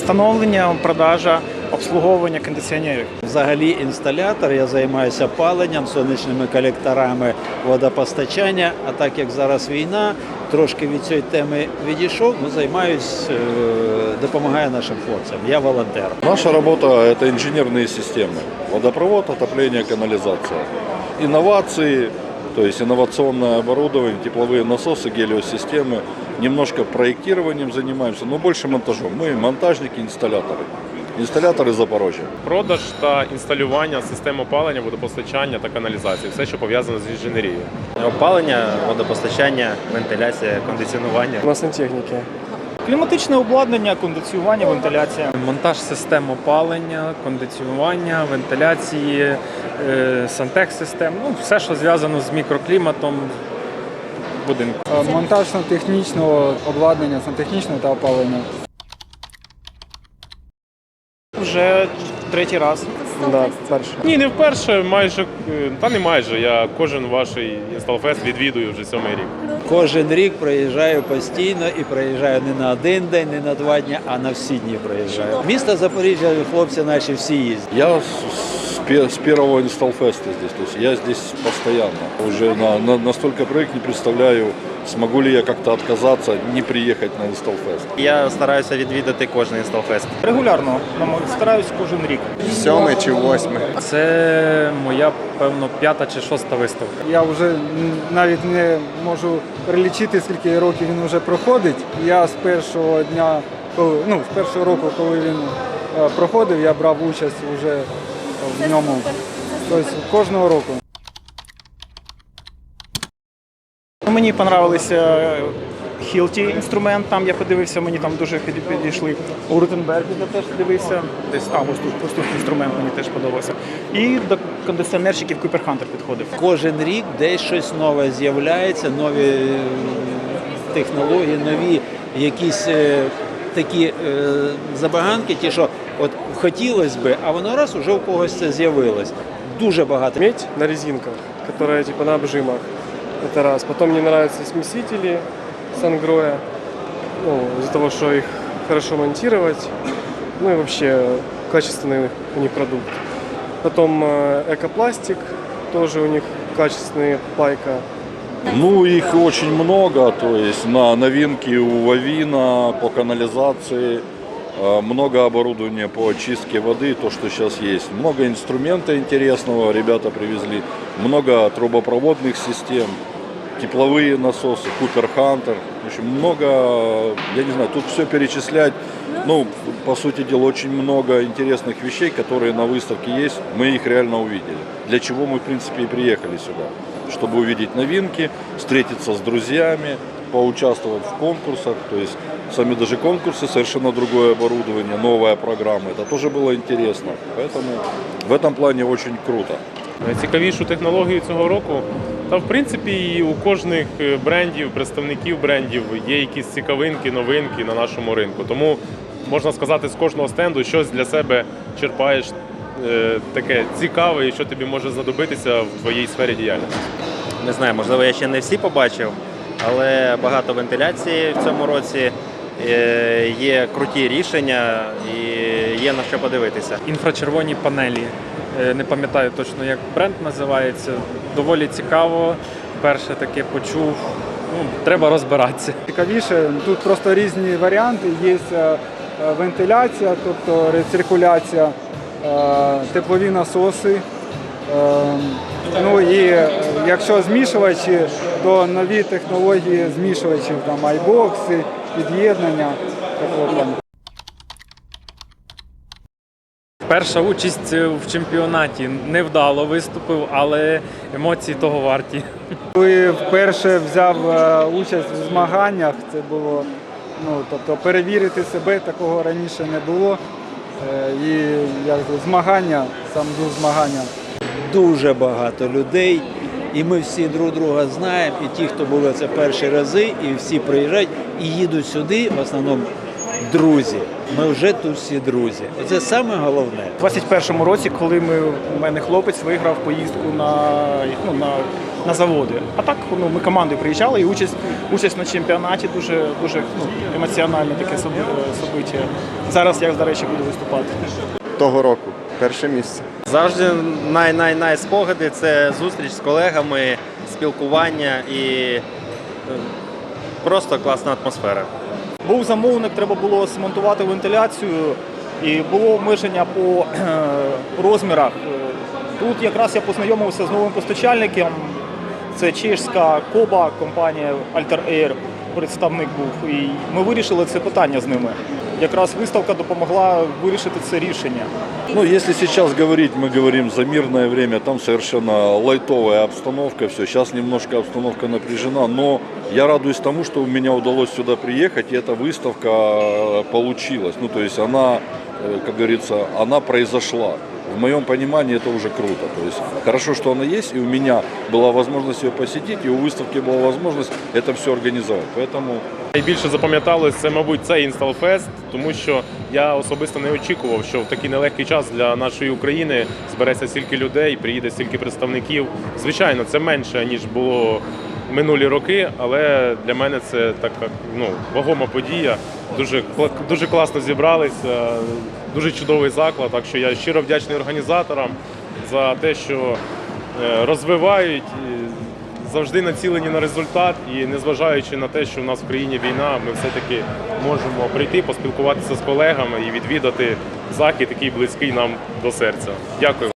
встановлення, продажа, обслуговування кондиціонерів. Взагалі інсталятор, я займаюся паленням, сонячними колекторами водопостачання. А так як зараз війна, трошки від цієї теми відійшов, ну, займаюсь, е, допомагаю нашим хлопцям. Я волонтер. Наша работа – это инженерные системы. Водопровод, отопление, канализация. Инновации, то есть инновационное оборудование, тепловые насосы, гелиосистемы. Немножко проектированием занимаемся, но больше монтажом. Мы монтажники, инсталляторы. Інсталятори Запорожжя. Продаж та інсталювання систем опалення, водопостачання та каналізації все, що пов'язано з інженерією. Опалення, водопостачання, вентиляція, кондиціонування. на сантехніки. Кліматичне обладнання, кондиціювання, вентиляція. Монтаж систем опалення, кондиціонування, вентиляції, е, сантехсистем, ну все, що зв'язано з мікрокліматом будинку. Монтаж сантехнічного обладнання, сантехнічного та опалення. Вже третій раз. Да, вперше Ні, не вперше, майже е, та не майже. Я кожен ваш інсталфест відвідую вже сьомий рік. Кожен рік приїжджаю постійно і приїжджаю не на один день, не на два дні, а на всі дні приїжджаю. Місто Запоріжжя, хлопці наші всі їздять. Я с пе- с первого инсталфеста здесь, то есть я здесь постоянно. Уже на, на, настолько проект не представляю, смогу ли я как-то отказаться, не приехать на инсталфест. Я стараюся відвідати кожен інсталфест. Регулярно стараюсь кожен рік. Сьомий чи восьмий. Це моя, певно, п'ята чи шоста виставка. Я вже навіть не можу перелічити, скільки років він вже проходить. Я з першого дня, коли, ну, з першого року, коли він е, проходив, я брав участь вже в ньому. Тобто кожного року. Мені понравилися Хілті інструмент, там я подивився, мені там дуже підійшли. У Рутенбергі я теж дивився. Десь а, ось тут, ось тут інструмент мені теж подобався. І до кондиціонерщиків Купер Хантер підходив. Кожен рік десь щось нове з'являється, нові технології, нові якісь е, такі е, забаганки, ті, що от хотілося би, а воно раз уже у когось це з'явилось. Дуже багато. Медь на резинках, которая типа на обжимах. Это раз. Потом мне нравятся смесители Сангроя. Ну, из-за того, что их хорошо монтировать. Ну и вообще качественный у них продукт. Потом э, экопластик, тоже у них качественный пайка. Ну, их очень много, то есть на новинки у Вавина по канализации, э, много оборудования по очистке воды, то, что сейчас есть. Много инструмента интересного ребята привезли, много трубопроводных систем, тепловые насосы, Купер Хантер. В общем, много, я не знаю, тут все перечислять. Ну, по сути дела, очень много интересных вещей, которые на выставке есть. Мы их реально увидели. Для чего мы, в принципе, и приехали сюда. Чтобы увидеть новинки, встретиться с друзьями, поучаствовать в конкурсах. То есть сами даже конкурсы, совершенно другое оборудование, новая программа. Это тоже было интересно. Поэтому в этом плане очень круто. Найцікавішу технологію цього року. Та в принципі і у кожних е, брендів, представників брендів є якісь цікавинки, новинки на нашому ринку. Тому можна сказати, з кожного стенду щось для себе черпаєш е, таке цікаве, і що тобі може знадобитися в твоїй сфері діяльності. Не знаю, можливо, я ще не всі побачив, але багато вентиляції в цьому році. е, Є круті рішення і є на що подивитися. Інфрачервоні панелі. Е, Не пам'ятаю точно, як бренд називається. Доволі цікаво. Перше таке почув. Ну, треба розбиратися. Цікавіше, тут просто різні варіанти. Є е, е, вентиляція, тобто рециркуляція, е, теплові насоси. Е, Ну і е, якщо змішувачі, то нові технології змішувачів, там айбокси, під'єднання. Перша участь в чемпіонаті невдало виступив, але емоції того варті. Коли вперше взяв е, участь в змаганнях, це було ну, тобто перевірити себе такого раніше не було. Е, І як то, змагання, сам дух змагання. Дуже багато людей, і ми всі друг друга знаємо. І ті, хто були це перші рази, і всі приїжджають і їдуть сюди, в основному друзі. Ми вже тут всі друзі. Це саме головне. У 21-му році, коли ми, у мене хлопець виграв поїздку на, ну, на на заводи. А так ну, ми командою приїжджали і участь, участь на чемпіонаті дуже, дуже ну, емоціональне таке соби- собиття. Зараз я, до речі, буду виступати. Того року. Перше місце. Завжди най-най-най спогади це зустріч з колегами, спілкування і е, просто класна атмосфера. Був замовник, треба було змонтувати вентиляцію, і було обмеження по е, розмірах. Тут якраз я познайомився з новим постачальником. Це чешська Коба, компанія Alter Air, представник був. І ми вирішили це питання з ними Якраз виставка допомогла вирішити це рішення. Ну, если сейчас говорить, мы говорим за мирное время, там совершенно лайтовая обстановка, все. Сейчас немножко обстановка напряжена, но я радуюсь тому, что у меня удалось сюда приехать, и эта выставка э, получилась. Ну, то есть она, э, как говорится, она произошла. В моем понимании это уже круто. То есть хорошо, что она есть, и у меня была возможность ее посетить, и у выставки была возможность это все организовать. Поэтому Найбільше запам'яталось це, мабуть, цей інсталфест, тому що я особисто не очікував, що в такий нелегкий час для нашої України збереться стільки людей, приїде стільки представників. Звичайно, це менше ніж було минулі роки, але для мене це така ну вагома подія. Дуже дуже класно зібралися, дуже чудовий заклад. Так що я щиро вдячний організаторам за те, що е, розвивають. завжди націлені на результат, і незважаючи на те, що у нас в країні війна, ми все-таки можемо прийти, поспілкуватися з колегами і відвідати захід, який близький нам до серця. Дякую.